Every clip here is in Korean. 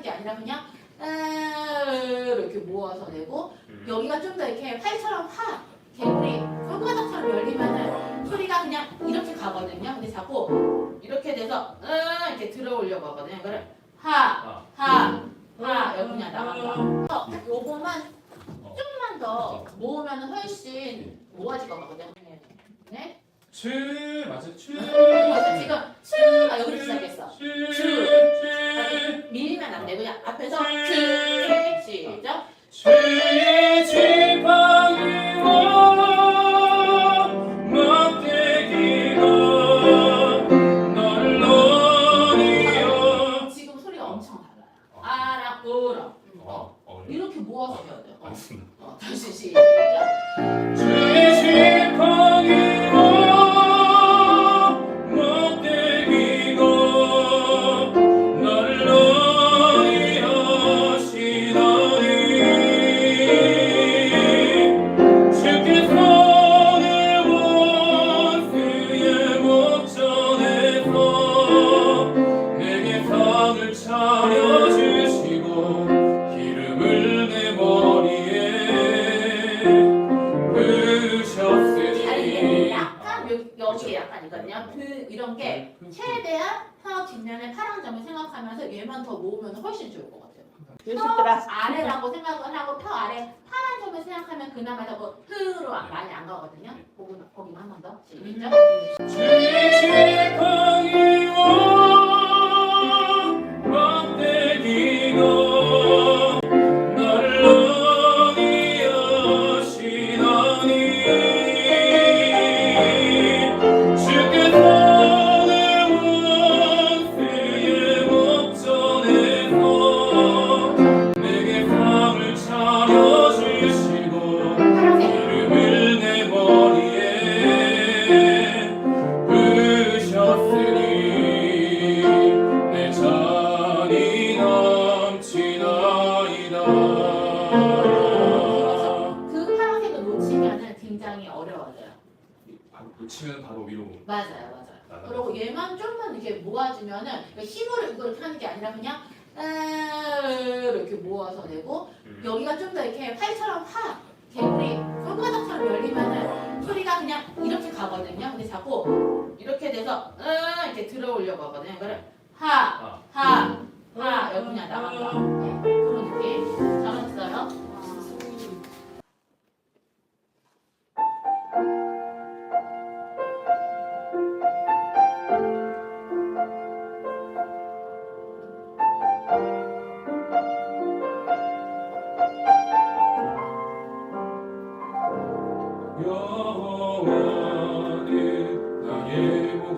하는 게 아니라 그냥 이렇게 모아서 내고 음. 여기가 좀 더 이렇게 활처럼 확 개구리 손바닥처럼 열리면은 소리가 그냥 이렇게 가거든요. 근데 자꾸 이렇게 돼서 으 이렇게 들어오려고 하거든요. 이거를 하, 하, 하 여기 그냥 나간다. 그래서 요거만 조금만 더 모으면 훨씬 모아질 거거든요. 네. 츠 맞아 츠. 그래서 지금 츄, 아 여기로 시작했어. 츠. 츄. 혀 뒷면에 파란 점을 생각하면서 얘만 더 모으면 훨씬 좋을 것 같아요. 혀 아래라고 생각을 하고 혀 아래 파란 점을 생각하면 그나마 저거 흐로 많이 안 가거든요. 거기 거기만 한번 더. 시작. 주 치면 바로 위로 맞아요, 맞아요. 그리고 얘만 좀만 이렇게 모아지면은 그 힘으로 이걸 이렇게 하는 게 아니라 그냥 이렇게 모아서 내고 여기가 좀 더 이렇게 활처럼 확 개구리 손바닥처럼 열리면은 소리가 그냥 이렇게 가거든요. 근데 자꾸 이렇게 돼서 으 이렇게 들어오려고 하거든요. 이거를 하, 하, 하 여기 그냥 나간다. 네, 그런 느낌.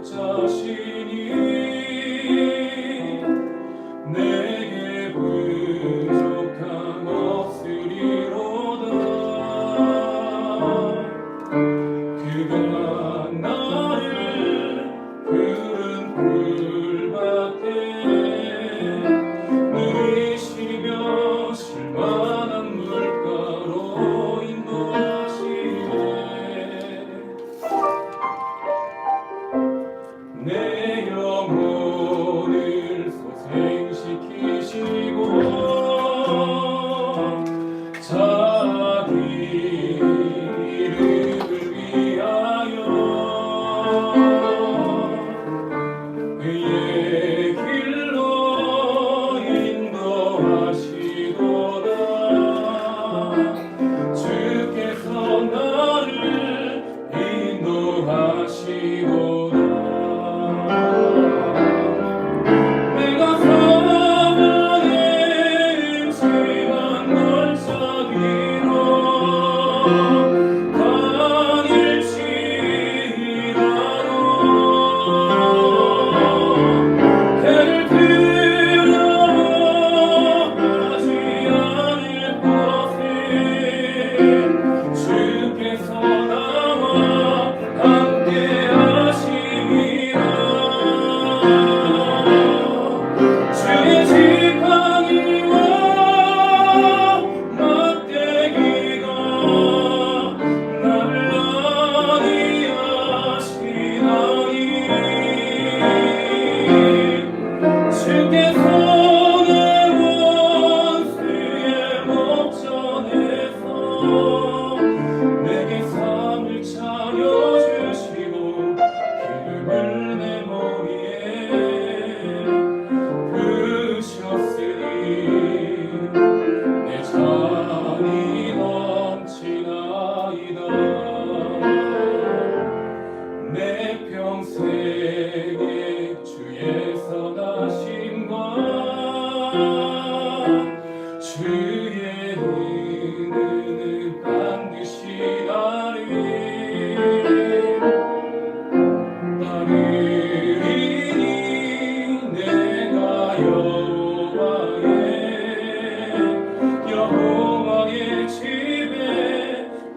자시니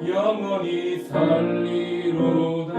영원히 살리로다